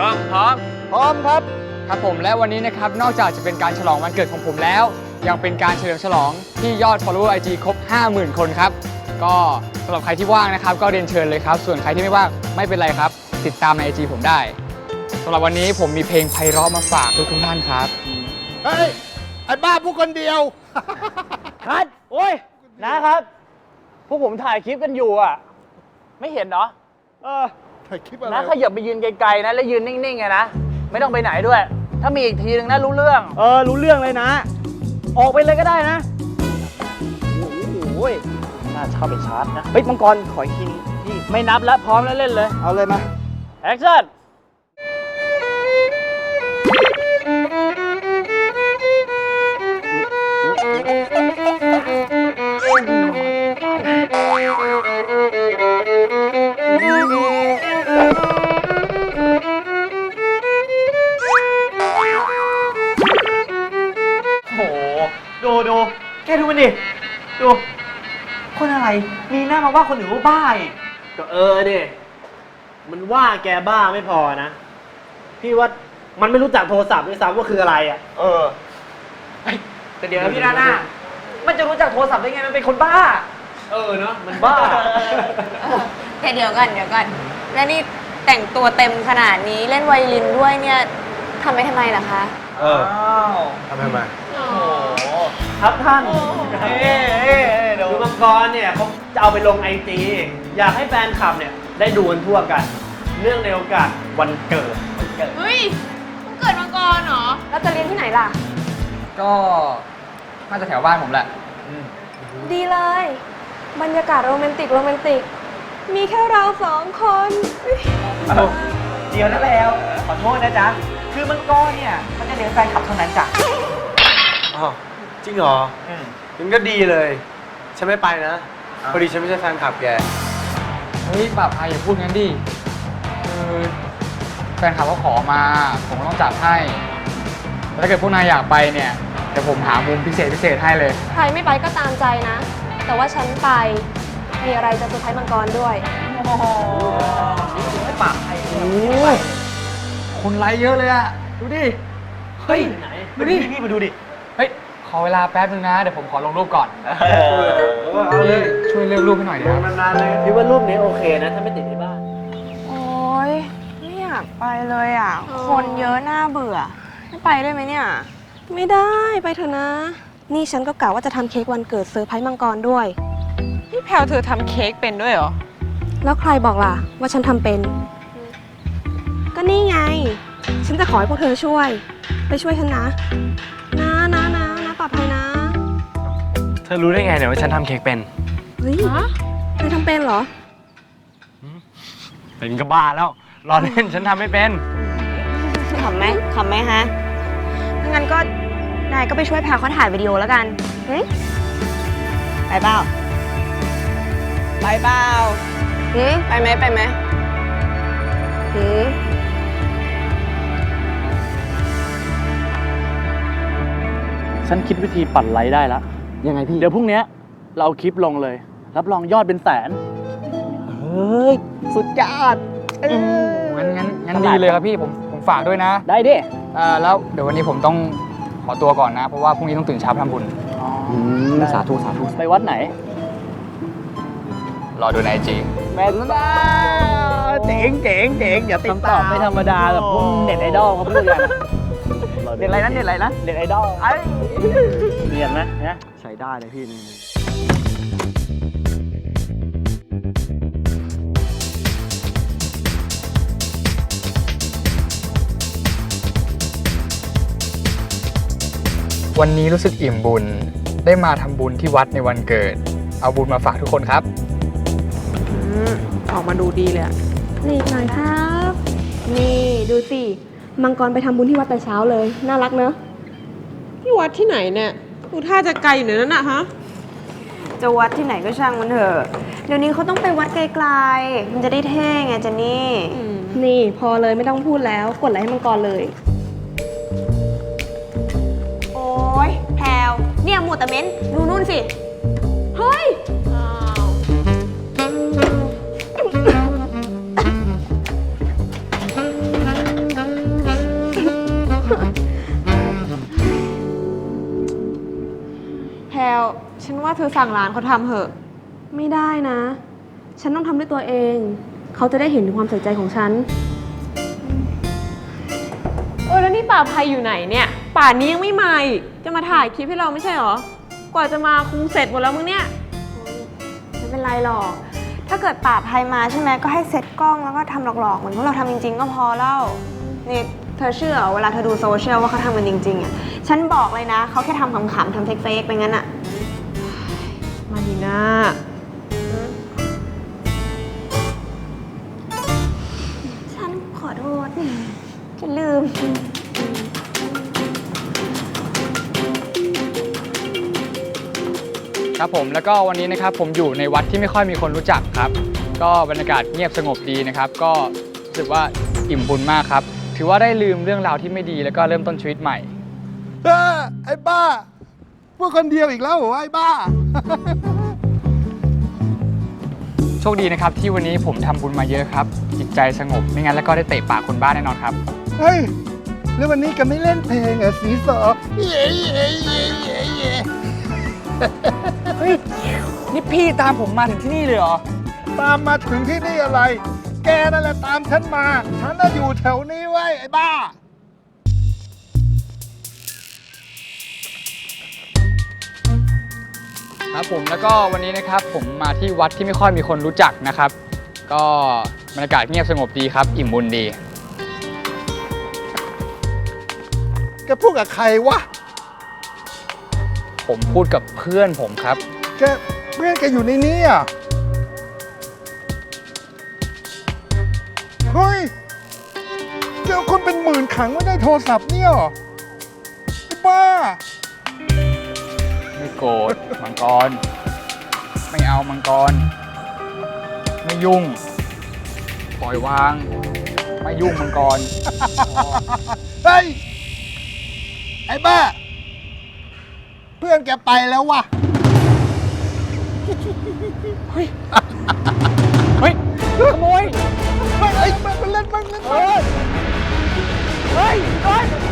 กล้องพร้อม พร้อมครับ ครับผมและวันนี้นะครับ นอกจากจะเป็นการฉลองวันเกิดของผมแล้ว ยังเป็นการเฉลิมฉลองที่ยอด follower IG ครบ 50,000 คนครับ ก็สำหรับใครที่ว่างนะครับ ก็เรียนเชิญเลยครับ ส่วนใครที่ไม่ว่างไม่เป็นไรครับ ติดตามใน IG ผมได้สำหรับวันนี้ผมมีเพลงไพเราะมาฝากทุกทุกๆท่านครับ เฮ้ย ไอ้บ้าผู้คนเดียว คัดโอ้ยนะครับ พวกผมถ่ายคลิปกันอยู่อะ ไม่เห็นเนาะเออ ถ่ายคลิปอะไรนะขยับไปยืนไกลๆนะ แล้วยืนนิ่งๆไงนะ ไม่ต้องไปไหนด้วย ถ้ามีอีกทีนึงนะรู้เรื่อง เออ รู้เรื่องเลยนะ ออกไปเลยก็ได้นะ โอ้ยน่าเข้าไปชาร์จนะ เฮ้ยมังกรขออีกทีนึงพี่ไม่นับแล้วพร้อมแล้วเล่นเลย เอาเลยมา แอคชั่น มีหน้ามาว่าคนอื่นว่าบ้าอีกก็เออดิมันว่าแกบ้าไม่พอนะ พี่ว่ามันไม่รู้จักโทรศัพท์ด้วยซ้ำว่าคืออะไรอะ เออแต่เดี๋ยวนะพี่นาหน้ามันจะรู้จักโทรศัพท์ได้ไงมันเป็นคนบ้า เออเนาะมันบ้า แต่เดี๋ยวก่อนเดี๋ยวก่อน แล้วนี่แต่งตัวเต็มขนาดนี้เล่นไวโอลินด้วยเนี่ยทำไปทำไมล่ะคะ เอออ้าวทำไมมา โอ้โหครับท่าน เอ๊ะเอ๊ะเอ๊ะเดี๋ยวคือมั งกรเนี่ยเขาจะเอาไปลงไอจีอยากให้แฟนคลับเนี่ยได้ดูกันทั่วกัน เนื่องในโอกาสวันเกิดเฮ้ยมันเกิดมังกรเหรอ แล้วจะเรียนที่ไหนล่ะ ก็น่าจะแถวบ้านผมแหละ ดีเลย บรรยากาศโรแมนติกโรแมนติก มีแค่เราสองคนเอาเดี๋ยวนะแล้ว ขอโทษนะจ๊ะ คือมังกรเนี่ย มันจะเลี้ยงแฟนคลับเท่านั้นจ้ะ อ้าวจริงเหรออืมงั้นก็ดีเลย ฉันไม่ไปนะพอดีฉันไม่ใช่แฟนคลับแก เฮ้ยป่าพายอย่าพูดงั้นดิคือแฟนคลับเขาขอมา ผมก็ต้องจัดให้แต่ถ้าเกิดพวกนายอยากไปเนี่ยเดี๋ยวผมหามุมพิเศษพิเศษให้เลย ใครไม่ไปก็ตามใจนะ แต่ว่าฉันไป มีอะไรจะเซอร์ไพรส์มังกรด้วยโอ้โหไม่ปากใครเลยคนไลค์เยอะเลยอะดูดิ เฮ้ยไหนดูดิพี่มาดูดิ เฮ้ย ขอเวลาแป๊บนึงนะ เดี๋ยวผมขอลงรูปก่อนเอาเลยช่วยเลือกรูปให้หน่อยดิลคงรับนานๆเลย พี่ว่ารูปนี้โอเคนะ ถ้าไม่ติดในบ้าน โอ๊ยไม่อยากไปเลยอะ คนเยอะน่าเบื่อ ไม่ไปได้ไหมเนี่ย ไม่ได้ไปเถอะนะ นี่ฉันก็กะว่าจะทำเค้กวันเกิดเซอร์ไพรส์มังกรด้วยนี่แพลวเธอทำเค้กเป็นด้วยเหรอ แล้วใครบอกล่ะ ว่าฉันทำเป็น ก็นี่ไง ฉันจะขอให้พวกเธอช่วย ไปช่วยฉันนะนะนะนะนะ ปลอดภัยนะ เธอรู้ได้ไงเนี่ยว่าฉันทำเค้กเป็น เฮ้ยเธอทำเป็นเหรอ เป็นก็บ้าแล้ว รอเล่นฉันทำไม่เป็น ขำไหมขำไหมฮะถ้างั้นก็ นายก็ไปช่วยแพลวเขาถ่ายวิดีโอแล้วกันหึไปเปล่าไปเปล่าหืมไปไหมไปไหมหื ฉันคิดวิธีปั่นไลค์ได้แล้วยังไงพี่เดี๋ยวพรุ่งเนี้ยเราเอาคลิปลงเลย รับรองยอดเป็นแสน เฮ้ย สุดยอดเอ้ยงั้นงั้นงั้นดีเลยครับพี่ผมผมฝากด้วยนะได้ดิอ่าแล้วเดี๋ยววันนี้ผมต้องขอตัวก่อนนะ เพราะว่าพรุ่งนี้ต้องตื่นเช้าไปทำบุญสาธุสาธุ ไปวัดไหน รอดูในไอจีแม่นมากเจ๋งเจ๋งเจ๋งอย่าติดตามไม่ธรรมดาแบบพวกเน็ตไอดอลเขาพูดกัน เน็ตอะไรนะเน็ตอะไรนะเน็ตไอดอลไอ้เนียนนะนะใช้ได้เลยพี่นี่วันนี้รู้สึกอิ่มบุญ ได้มาทำบุญที่วัดในวันเกิด เอาบุญมาฝากทุกคนครับ ออกมาดูดีเลยอะ นี่หน่อยครับ นี่ดูสิ มังกรไปทำบุญที่วัดแต่เช้าเลย น่ารักเนอะที่วัดที่ไหนเนี่ยดูท่าจะไกลอยู่นั่นนะฮะ จะวัดที่ไหนก็ช่างมันเถอะ เดี๋ยวนี้เขาต้องไปวัดไกลๆ มันจะได้เท่ไงเจนนี่ นี่พอเลยไม่ต้องพูดแล้วกดไลค์ให้มังกรเลย โอ๊ยแพลวเนี่ยหมูแต่เม้นดูนู่นสิ เฮ้ย ว่าเธอสั่งร้านเขาทำเหอะ ไม่ได้นะ ฉันต้องทำด้วยตัวเอง เขาจะได้เห็นถึงความใส่ใจของฉัน เออแล้วนี่ป่าภัยอยู่ไหนเนี่ย ป่านนี้ยังไม่มาอีกจะมาถ่ายคลิปให้เราไม่ใช่เหรอ กว่าจะมาคงเสร็จหมดแล้วมึงเนี่ย ไม่เป็นไรหรอก ถ้าเกิดป่าภัยมาใช่ไหมก็ให้เซ็ตกล้องแล้วก็ทำหลอกๆ เหมือนพวกเราทำจริง ๆ ก็พอแล้วนี่เธอเชื่อเหรอเวลาเธอดูโซเชียลว่าเขาทำกันจริงๆอะ ฉันบอกเลยนะ เขาแค่ทำขำๆทำเฟกๆไปงั้นอะ มาดีน่าฉันขอโทษ ฉันลืม ครับผมแล้วก็วันนี้นะครับผมอยู่ในวัดที่ไม่ค่อยมีคนรู้จักครับ ก็บรรยากาศเงียบสงบดีนะครับ ก็รู้สึกว่าอิ่มบุญมากครับ ถือว่าได้ลืมเรื่องราวที่ไม่ดีแล้วก็เริ่มต้นชีวิตใหม่ เออไอ้บ้า พวกคนเดียวอีกแล้วเหรอไอ้บ้า โชคดีนะครับที่วันนี้ผมทำบุญมาเยอะครับ จิตใจสงบ ไม่งั้นแล้วก็ได้เตะปากคนบ้าแน่นอนครับ เฮ้ย แล้ววันนี้ก็ไม่เล่นเพลงเหรอะสีสอเย่เย่เย่เย่เย่เฮ้ย นี่พี่ตามผมมาถึงที่นี่เลยเหรอ ตามมาถึงที่นี่อะไร แกนั่นแหละตามฉันมา ฉันน่ะอยู่แถวนี้ไว้ยไอ้บ้า ครับผมแล้วก็วันนี้นะครับผมมาที่วัดที่ไม่ค่อยมีคนรู้จักนะครับ ก็บรรยากาศเงียบสงบดีครับ อิ่มบุญดีแกพูดกับใครวะ ผมพูดกับเพื่อนผมครับ แกเพื่อนแกอยู่ในนี้อะ เฮ้ย แกเอาคนเป็นหมื่นขังไว้ในโทรศัพท์เนี่ยเหรอไอ้บ้า ไม่โกรธมังกร ไม่เอามังกร ไม่ยุ่ง ปล่อยวาง ไม่ยุ่งมังกร เฮ้ย ไอ้บ้า เพื่อนแกไปแล้ววะเฮ้ยขโมยเฮ้ยมันเล่นมันเล่นมัน